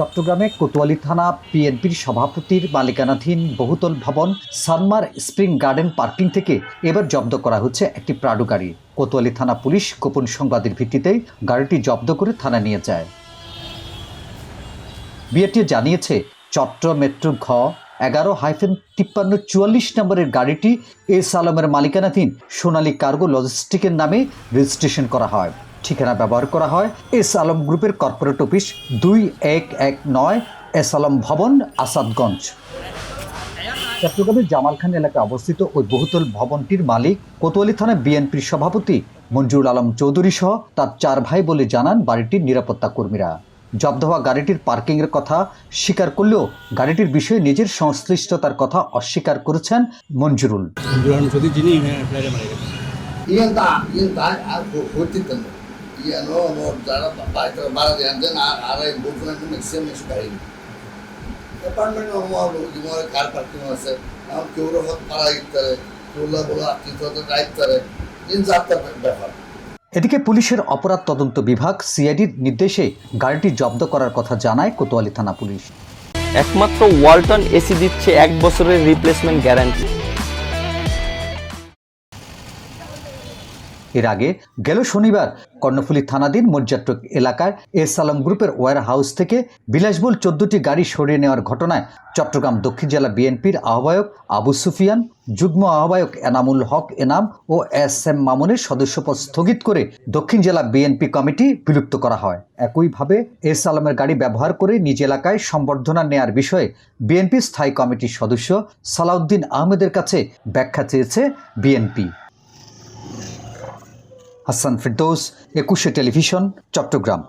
চট্টগ্রামে কোতোয়ালি থানা পিএনপির সভাপতির মালিকানাধীন বহুতল ভবন সানমার স্প্রিং গার্ডেন পার্কিং থেকে এবার জব্দ করা হচ্ছে একটি প্রাডু গাড়ি। কোতোয়ালি থানা পুলিশ গোপন সংবাদের ভিত্তিতেই গাড়িটি জব্দ করে থানা নিয়ে যায়। বিএটি জানিয়েছে, চট্ট মেট্রো ঘ এগারো হাইফেন তিপ্পান্ন চুয়াল্লিশ নম্বরের গাড়িটি এস আলমের মালিকানাধীন সোনালী কার্গো লজিস্টিকের নামে রেজিস্ট্রেশন করা হয়। ঠিকানা ব্যবহার করা হয় এস আলম গ্রুপের কর্পোরেট অফিস দুই এক এক নয় এস আলম ভবন আসাদগঞ্জ। চট্টগ্রামের জামালখান এলাকায় অবস্থিত ওই বহুতল ভবনটির মালিক কোতোয়ালি থানা বিএনপির সভাপতি মঞ্জুর আলম চৌধুরী সহ তার চার ভাই বলে জানান বাড়িটির নিরাপত্তা কর্মীরা। জব্দ হওয়া গাড়িটির পার্কিংয়ের কথা স্বীকার করলেও গাড়িটির বিষয়ে নিজের সংশ্লিষ্টতার কথা অস্বীকার করেছেন মঞ্জুরুল এদিকে পুলিশের অপরাধ তদন্ত বিভাগ সিআইডির নির্দেশে গাড়িটি জব্দ করার কথা জানায় কোতোয়ালি থানা পুলিশ। একমাত্র ওয়ালটন এসি দিচ্ছে এক বছরের রিপ্লেসমেন্ট গ্যারান্টি এর আগে গেল শনিবার কর্ণফুলী থানাধীন মজ্জাট্টক এলাকায় এস আলম গ্রুপের ওয়ার হাউস থেকে বিলাসবুল চোদ্দটি গাড়ি সরিয়ে নেওয়ার ঘটনায় চট্টগ্রাম দক্ষিণ জেলা বিএনপির আহ্বায়ক আবু সুফিয়ান, যুগ্ম আহ্বায়ক এনামুল হক এনাম ও এস এম মামুনের সদস্যপদ স্থগিত করে দক্ষিণ জেলা বিএনপি কমিটি বিলুপ্ত করা হয়। একইভাবে এস আলমের গাড়ি ব্যবহার করে নিজ এলাকায় সম্বর্ধনা নেয়ার বিষয়ে বিএনপি স্থায়ী কমিটির সদস্য সালাউদ্দিন আহমেদের কাছে ব্যাখ্যা চেয়েছে বিএনপি। হাসান ফেরদৌস একুশে টেলিভিশন চট্টগ্রাম।